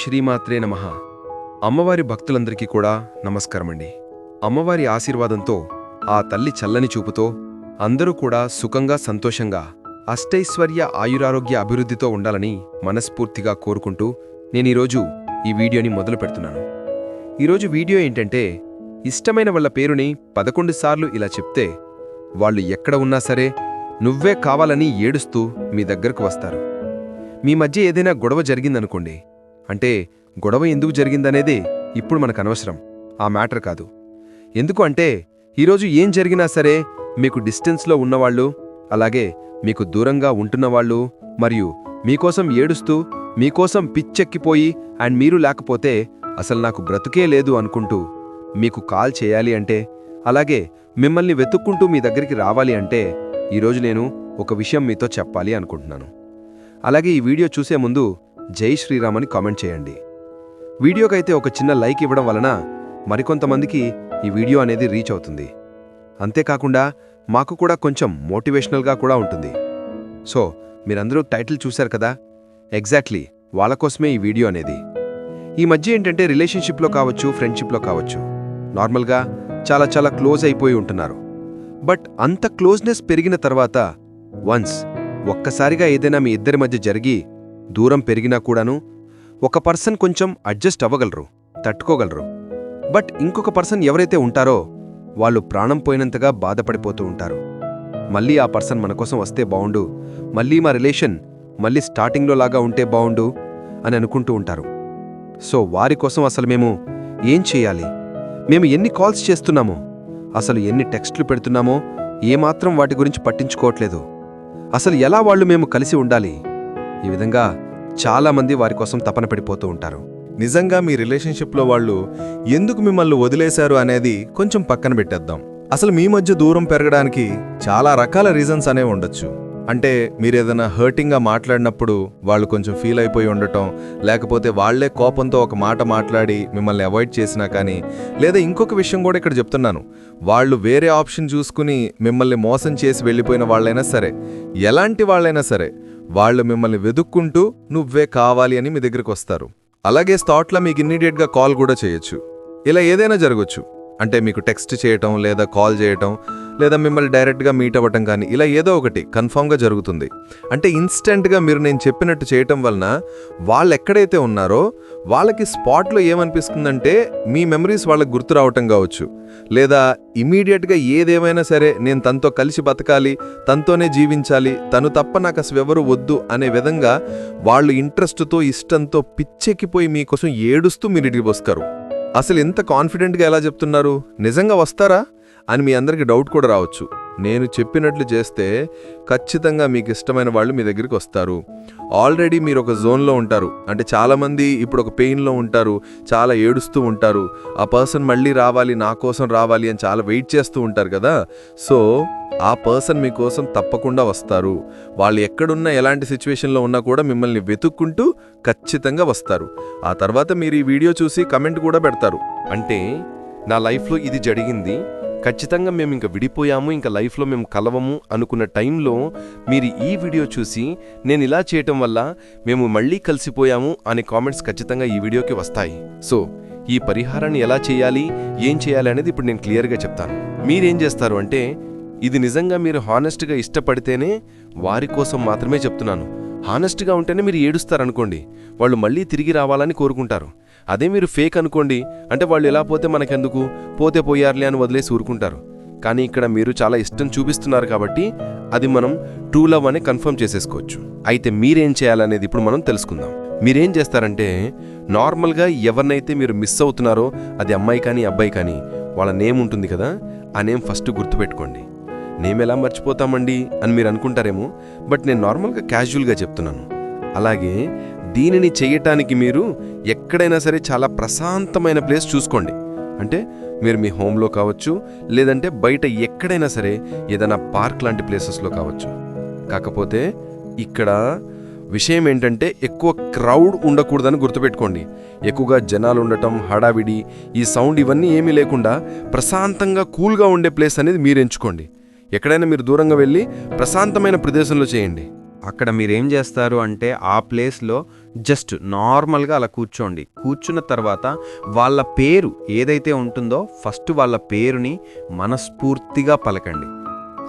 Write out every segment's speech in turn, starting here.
శ్రీమాత్రే నమ. అమ్మవారి భక్తులందరికీ కూడా నమస్కారమండి. అమ్మవారి ఆశీర్వాదంతో ఆ తల్లి చల్లని చూపుతో అందరూ కూడా సుఖంగా సంతోషంగా అష్టైశ్వర్య ఆయురారోగ్య అభివృద్ధితో ఉండాలని మనస్ఫూర్తిగా కోరుకుంటూ నేను ఈరోజు ఈ వీడియోని మొదలు పెడుతున్నాను. ఈరోజు వీడియో ఏంటంటే ఇష్టమైన వాళ్ళ పేరుని పదకొండు సార్లు ఇలా చెప్తే వాళ్ళు ఎక్కడ ఉన్నా సరే నువ్వే కావాలని ఏడుస్తూ మీ దగ్గరకు వస్తారు. మీ మధ్య ఏదైనా గొడవ జరిగిందనుకోండి అంటే గొడవ ఎందుకు జరిగిందనేదే ఇప్పుడు మనకు అనవసరం ఆ మ్యాటర్ కాదు. ఎందుకు అంటే ఈరోజు ఏం జరిగినా సరే మీకు డిస్టెన్స్లో ఉన్నవాళ్ళు అలాగే మీకు దూరంగా ఉంటున్నవాళ్ళు మరియు మీకోసం ఏడుస్తూ మీకోసం పిచ్చెక్కిపోయి అండ్ మీరు లేకపోతే అసలు నాకు బ్రతుకే లేదు అనుకుంటూ మీకు కాల్ చేయాలి అంటే అలాగే మిమ్మల్ని వెతుక్కుంటూ మీ దగ్గరికి రావాలి అంటే ఈరోజు నేను ఒక విషయం మీతో చెప్పాలి అనుకుంటున్నాను. అలాగే ఈ వీడియో చూసే ముందు జై శ్రీరామ్ అని కామెంట్ చేయండి. వీడియోకైతే ఒక చిన్న లైక్ ఇవ్వడం వలన మరికొంతమందికి ఈ వీడియో అనేది రీచ్ అవుతుంది. అంతేకాకుండా మాకు కూడా కొంచెం మోటివేషనల్గా కూడా ఉంటుంది. సో మీరందరూ టైటిల్ చూశారు కదా? ఎగ్జాక్ట్లీ వాళ్ళ కోసమే ఈ వీడియో అనేది. ఈ మధ్య ఏంటంటే రిలేషన్షిప్లో కావచ్చు ఫ్రెండ్షిప్లో కావచ్చు నార్మల్గా చాలా చాలా క్లోజ్ అయిపోయి ఉంటున్నారు. బట్ అంత క్లోజ్నెస్ పెరిగిన తర్వాత వన్స్ ఒక్కసారిగా ఏదైనా మీ ఇద్దరి మధ్య జరిగి దూరం పెరిగినా కూడాను ఒక పర్సన్ కొంచెం అడ్జస్ట్ అవ్వగలరు తట్టుకోగలరు. బట్ ఇంకొక పర్సన్ ఎవరైతే ఉంటారో వాళ్ళు ప్రాణం పోయినంతగా బాధపడిపోతూ ఉంటారు. మళ్ళీ ఆ పర్సన్ మన కోసం వస్తే బావుండు మళ్ళీ మా రిలేషన్ మళ్ళీ స్టార్టింగ్లో లాగా ఉంటే బావుండు అని అనుకుంటూ ఉంటారు. సో వారి కోసం అసలు మేము ఏం చేయాలి? మేము ఎన్ని కాల్స్ చేస్తున్నామో? అసలు ఎన్ని టెక్స్ట్లు పెడుతున్నామో ఏమాత్రం వాటి గురించి పట్టించుకోవట్లేదు. అసలు ఎలా వాళ్ళు మేము కలిసి ఉండాలి? ఈ విధంగా చాలామంది వారి కోసం తపన పడిపోతూ ఉంటారు. నిజంగా మీ రిలేషన్షిప్లో వాళ్ళు ఎందుకు మిమ్మల్ని వదిలేశారు అనేది కొంచెం పక్కన పెట్టేద్దాం. అసలు మీ మధ్య దూరం పెరగడానికి చాలా రకాల రీజన్స్ అనేవి ఉండొచ్చు. అంటే మీరు ఏదైనా హర్టింగ్గా మాట్లాడినప్పుడు వాళ్ళు కొంచెం ఫీల్ అయిపోయి ఉండటం లేకపోతే వాళ్ళే కోపంతో ఒక మాట మాట్లాడి మిమ్మల్ని అవాయిడ్ చేసినా కానీ లేదా ఇంకొక విషయం కూడా ఇక్కడ చెప్తున్నాను. వాళ్ళు వేరే ఆప్షన్ చూసుకుని మిమ్మల్ని మోసం చేసి వెళ్ళిపోయిన వాళ్ళైనా సరే ఎలాంటి వాళ్ళైనా సరే వాళ్ళు మిమ్మల్ని వెతుక్కుంటూ నువ్వే కావాలి అని మీ దగ్గరికి వస్తారు. అలాగే థాట్లో మీకు ఇమ్మీడియట్గా కాల్ కూడా చేయొచ్చు. ఇలా ఏదైనా జరగచ్చు. అంటే మీకు టెక్స్ట్ చేయటం లేదా కాల్ చేయటం లేదా మిమ్మల్ని డైరెక్ట్గా మీట్ అవ్వటం కానీ ఇలా ఏదో ఒకటి కన్ఫామ్గా జరుగుతుంది. అంటే ఇన్స్టెంట్గా మీరు నేను చెప్పినట్టు చేయటం వలన వాళ్ళు ఎక్కడైతే ఉన్నారో వాళ్ళకి స్పాట్లో ఏమనిపిస్తుందంటే మీ మెమరీస్ వాళ్ళకి గుర్తు రావటం కావచ్చు. లేదా ఇమీడియట్గా ఏదేమైనా సరే నేను తనతో కలిసి బతకాలి తనతోనే జీవించాలి తను తప్ప నాకు అసలు ఎవరు వద్దు అనే విధంగా వాళ్ళు ఇంట్రెస్ట్తో ఇష్టంతో పిచ్చెక్కిపోయి మీకోసం ఏడుస్తూ మీరు ఇంటికి వస్తారు. అసలు ఎంత కాన్ఫిడెంట్గా ఎలా చెప్తున్నారు? నిజంగా వస్తారా? అని మీ అందరికి డౌట్ కూడా రావచ్చు. నేను చెప్పినట్లు చేస్తే ఖచ్చితంగా మీకు ఇష్టమైన వాళ్ళు మీ దగ్గరికి వస్తారు. ఆల్రెడీ మీరు ఒక జోన్లో ఉంటారు. అంటే చాలామంది ఇప్పుడు ఒక పెయిన్లో ఉంటారు. చాలా ఏడుస్తూ ఉంటారు. ఆ పర్సన్ మళ్ళీ రావాలి నా కోసం రావాలి అని చాలా వెయిట్ చేస్తూ ఉంటారు కదా. సో ఆ పర్సన్ మీకోసం తప్పకుండా వస్తారు. వాళ్ళు ఎక్కడున్నా ఎలాంటి సిచ్యువేషన్లో ఉన్నా కూడా మిమ్మల్ని వెతుక్కుంటూ ఖచ్చితంగా వస్తారు. ఆ తర్వాత మీరు ఈ వీడియో చూసి కమెంట్ కూడా పెడతారు. అంటే నా లైఫ్లో ఇది జరిగింది. ఖచ్చితంగా మేము ఇంకా విడిపోయాము ఇంకా లైఫ్లో మేము కలవము అనుకున్న టైంలో మీరు ఈ వీడియో చూసి నేను ఇలా చేయటం వల్ల మేము మళ్ళీ కలిసిపోయాము అనే కామెంట్స్ ఖచ్చితంగా ఈ వీడియోకి వస్తాయి. సో ఈ పరిహారాన్ని ఎలా చేయాలి ఏం చేయాలి అనేది ఇప్పుడు నేను క్లియర్గా చెప్తాను. మీరేం చేస్తారు అంటే ఇది నిజంగా మీరు హానెస్ట్గా ఇష్టపడితేనే వారి కోసం మాత్రమే చెప్తున్నాను. హానెస్ట్గా ఉంటేనే మీరు ఏడుస్తారనుకోండి వాళ్ళు మళ్ళీ తిరిగి రావాలని కోరుకుంటారు. అదే మీరు ఫేక్ అనుకోండి. అంటే వాళ్ళు ఎలా పోతే మనకెందుకు? పోతే పోయారులే అని వదిలేసి ఊరుకుంటారు. కానీ ఇక్కడ మీరు చాలా ఇష్టం చూపిస్తున్నారు కాబట్టి అది మనం ట్రూ లవ్ అని కన్ఫర్మ్ చేసేసుకోవచ్చు. అయితే మీరేం చేయాలనేది ఇప్పుడు మనం తెలుసుకుందాం. మీరేం చేస్తారంటే నార్మల్గా ఎవరినైతే మీరు మిస్ అవుతున్నారో అది అమ్మాయి కానీ అబ్బాయి కానీ వాళ్ళ నేమ్ ఉంటుంది కదా ఆ నేమ్ ఫస్ట్ గుర్తుపెట్టుకోండి. నేమ్ ఎలా మర్చిపోతామండి అని మీరు అనుకుంటారేమో బట్ నేను నార్మల్గా క్యాజువల్గా చెప్తున్నాను. అలాగే దీనిని చేయటానికి మీరు ఎక్కడైనా సరే చాలా ప్రశాంతమైన ప్లేస్ చూసుకోండి. అంటే మీరు మీ హోమ్లో కావచ్చు లేదంటే బయట ఎక్కడైనా సరే ఏదైనా పార్క్ లాంటి ప్లేసెస్లో కావచ్చు. కాకపోతే ఇక్కడ విషయం ఏంటంటే ఎక్కువ క్రౌడ్ ఉండకూడదని గుర్తుపెట్టుకోండి. ఎక్కువగా జనాలు ఉండటం హడావిడి ఈ సౌండ్ ఇవన్నీ ఏమీ లేకుండా ప్రశాంతంగా కూల్గా ఉండే ప్లేస్ అనేది మీరు ఎంచుకోండి. ఎక్కడైనా మీరు దూరంగా వెళ్ళి ప్రశాంతమైన ప్రదేశంలో చేయండి. అక్కడ మీరేం చేస్తారు అంటే ఆ ప్లేస్లో జస్ట్ నార్మల్గా అలా కూర్చోండి. కూర్చున్న తర్వాత వాళ్ళ పేరు ఏదైతే ఉంటుందో ఫస్ట్ వాళ్ళ పేరుని మనస్ఫూర్తిగా పలకండి.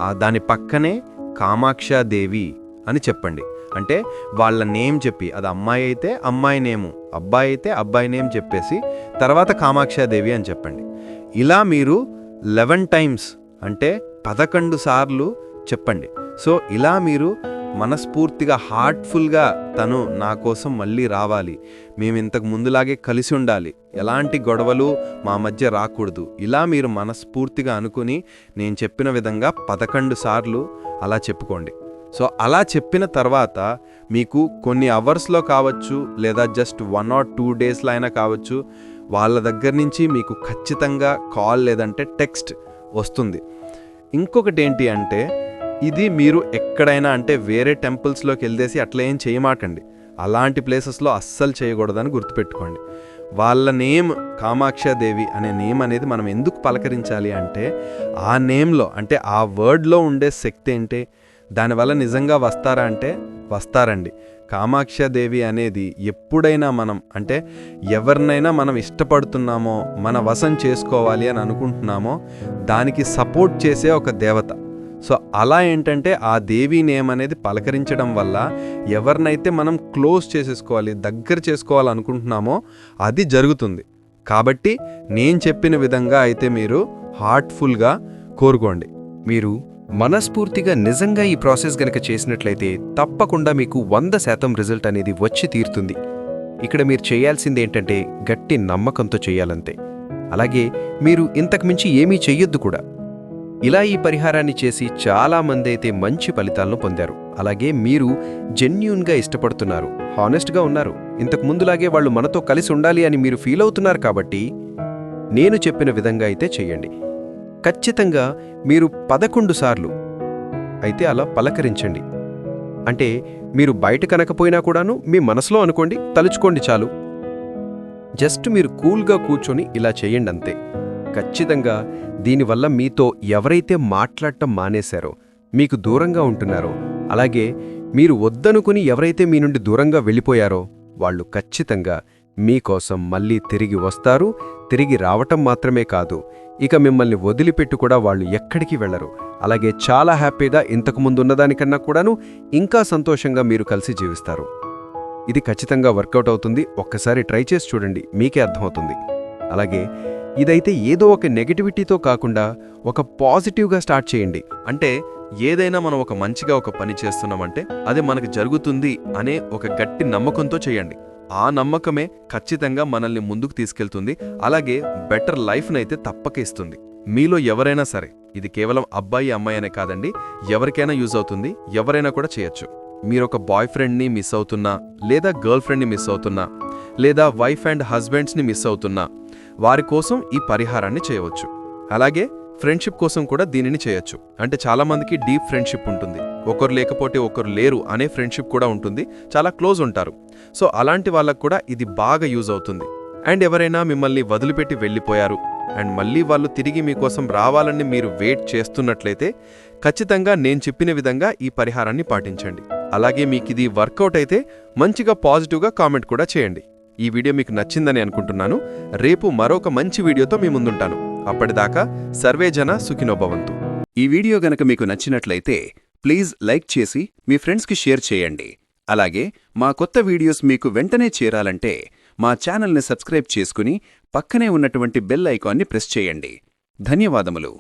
ఆ దాని పక్కనే కామాక్షాదేవి అని చెప్పండి. అంటే వాళ్ళ నేమ్ చెప్పి అది అమ్మాయి అయితే అమ్మాయి నేము అబ్బాయి అయితే అబ్బాయి నేమ్ చెప్పేసి తర్వాత కామాక్షాదేవి అని చెప్పండి. ఇలా మీరు లెవెన్ టైమ్స్ అంటే పదకొండు సార్లు చెప్పండి. సో ఇలా మీరు మనస్ఫూర్తిగా హార్ట్ఫుల్గా తను నా కోసం మళ్ళీ రావాలి. మేము ఇంతకు ముందులాగే కలిసి ఉండాలి. ఎలాంటి గొడవలు మా మధ్య రాకూడదు. ఇలా మీరు మనస్ఫూర్తిగా అనుకుని నేను చెప్పిన విధంగా పదకొండు సార్లు అలా చెప్పుకోండి. సో అలా చెప్పిన తర్వాత మీకు కొన్ని అవర్స్లో కావచ్చు లేదా జస్ట్ వన్ ఆర్ టూ డేస్లో అయినా కావచ్చు వాళ్ళ దగ్గర నుంచి మీకు ఖచ్చితంగా కాల్ లేదంటే టెక్స్ట్ వస్తుంది. ఇంకొకటి ఏంటి అంటే ఇది మీరు ఎక్కడైనా అంటే వేరే టెంపుల్స్లోకి వెళ్ళేసి అట్లా ఏం చేయమాకండి. అలాంటి ప్లేసెస్లో అస్సలు చేయకూడదని గుర్తుపెట్టుకోండి. వాళ్ళ నేమ్ కామాక్షాదేవి అనే నేమ్ అనేది మనం ఎందుకు పలకరించాలి అంటే ఆ నేమ్లో అంటే ఆ వర్డ్లో ఉండే శక్తి ఏంటి? దానివల్ల నిజంగా వస్తారా అంటే వస్తారండి. కామాక్షాదేవి అనేది ఎప్పుడైనా మనం అంటే ఎవరినైనా మనం ఇష్టపడుతున్నామో మన వశం చేసుకోవాలి అని అనుకుంటున్నామో దానికి సపోర్ట్ చేసే ఒక దేవత. సో అలా ఏంటంటే ఆ దేవి నేమ్ అనేది పలకరించడం వల్ల ఎవరినైతే మనం క్లోజ్ చేసేసుకోవాలి దగ్గర చేసుకోవాలనుకుంటున్నామో అది జరుగుతుంది. కాబట్టి నేను చెప్పిన విధంగా అయితే మీరు హార్ట్ఫుల్గా కోరుకోండి. మీరు మనస్ఫూర్తిగా నిజంగా ఈ ప్రాసెస్ గనక చేసినట్లయితే తప్పకుండా మీకు వంద శాతం రిజల్ట్ అనేది వచ్చి తీరుతుంది. ఇక్కడ మీరు చేయాల్సింది ఏంటంటే గట్టి నమ్మకంతో చేయాలంతే. అలాగే మీరు ఇంతకుమించి ఏమీ చెయ్యొద్దు కూడా. ఇలా ఈ పరిహారాన్ని చేసి చాలా మంది అయితే మంచి ఫలితాలను పొందారు. అలాగే మీరు జెన్యున్గా ఇష్టపడుతున్నారు హానెస్ట్గా ఉన్నారు. ఇంతకు ముందులాగే వాళ్ళు మనతో కలిసి ఉండాలి అని మీరు ఫీల్ అవుతున్నారు కాబట్టి నేను చెప్పిన విధంగా అయితే చెయ్యండి ఖచ్చితంగా మీరు పదకొండు సార్లు అయితే అలా పలకరించండి. అంటే మీరు బయట కనకపోయినా కూడాను మీ మనసులో అనుకోండి తలుచుకోండి చాలు. జస్ట్ మీరు కూల్గా కూర్చొని ఇలా చేయండి అంతే. ఖచ్చితంగా దీనివల్ల మీతో ఎవరైతే మాట్లాడటం మానేశారో మీకు దూరంగా ఉంటున్నారో అలాగే మీరు వద్దనుకుని ఎవరైతే మీ నుండి దూరంగా వెళ్ళిపోయారో వాళ్ళు ఖచ్చితంగా మీకోసం మళ్ళీ తిరిగి వస్తారు తిరిగి రావటం మాత్రమే కాదు. ఇక మిమ్మల్ని వదిలిపెట్టు కూడా వాళ్ళు ఎక్కడికి వెళ్ళరు అలాగే చాలా హ్యాపీగా ఇంతకు ముందున్నదానికన్నా కూడాను ఇంకా సంతోషంగా మీరు కలిసి జీవిస్తారు. ఇది ఖచ్చితంగా వర్కౌట్ అవుతుంది. ఒక్కసారి ట్రై చేసి చూడండి. మీకే అర్థమవుతుంది. అలాగే ఇదైతే ఏదో ఒక నెగటివిటీతో కాకుండా ఒక పాజిటివ్గా స్టార్ట్ చేయండి. అంటే ఏదైనా మనం ఒక మంచిగా ఒక పని చేస్తున్నామంటే అది మనకు జరుగుతుంది అనే ఒక గట్టి నమ్మకంతో చేయండి. ఆ నమ్మకమే ఖచ్చితంగా మనల్ని ముందుకు తీసుకెళ్తుంది. అలాగే బెటర్ లైఫ్నైతే తప్పక ఇస్తుంది. మీలో ఎవరైనా సరే ఇది కేవలం అబ్బాయి అమ్మాయి అనే కాదండి ఎవరికైనా యూజ్ అవుతుంది ఎవరైనా కూడా చేయొచ్చు. మీరొక బాయ్ ఫ్రెండ్ని మిస్ అవుతున్నా లేదా గర్ల్ ఫ్రెండ్ని మిస్ అవుతున్నా లేదా వైఫ్ అండ్ హస్బెండ్స్ని మిస్ అవుతున్నా వారి కోసం ఈ పరిహారాన్ని చేయవచ్చు. అలాగే ఫ్రెండ్షిప్ కోసం కూడా దీనిని చేయొచ్చు. అంటే చాలామందికి డీప్ ఫ్రెండ్షిప్ ఉంటుంది. ఒకరు లేకపోతే ఒకరు లేరు అనే ఫ్రెండ్షిప్ కూడా ఉంటుంది. చాలా క్లోజ్ ఉంటారు. సో అలాంటి వాళ్ళకు కూడా ఇది బాగా యూజ్ అవుతుంది. అండ్ ఎవరైనా మిమ్మల్ని వదిలిపెట్టి వెళ్ళిపోయారు అండ్ మళ్ళీ వాళ్ళు తిరిగి మీకోసం రావాలని మీరు వెయిట్ చేస్తున్నట్లయితే ఖచ్చితంగా నేను చెప్పిన విధంగా ఈ పరిహారాన్ని పాటించండి. అలాగే మీకు ఇది వర్కౌట్ అయితే మంచిగా పాజిటివ్గా కామెంట్ కూడా చేయండి. ఈ వీడియో మీకు నచ్చిందని అనుకుంటున్నాను. రేపు మరొక మంచి వీడియోతో మీ ముందుంటాను. అప్పటిదాకా సర్వేజన సుఖినోభవంతు ఈ వీడియో గనక మీకు నచ్చినట్లయితే ప్లీజ్ లైక్ చేసి మీ ఫ్రెండ్స్కి షేర్ చేయండి. అలాగే మా కొత్త వీడియోస్ మీకు వెంటనే చేరాలంటే మా ఛానల్ని సబ్స్క్రైబ్ చేసుకుని పక్కనే ఉన్నటువంటి బెల్ ఐకాన్ని ప్రెస్ చేయండి. ధన్యవాదములు.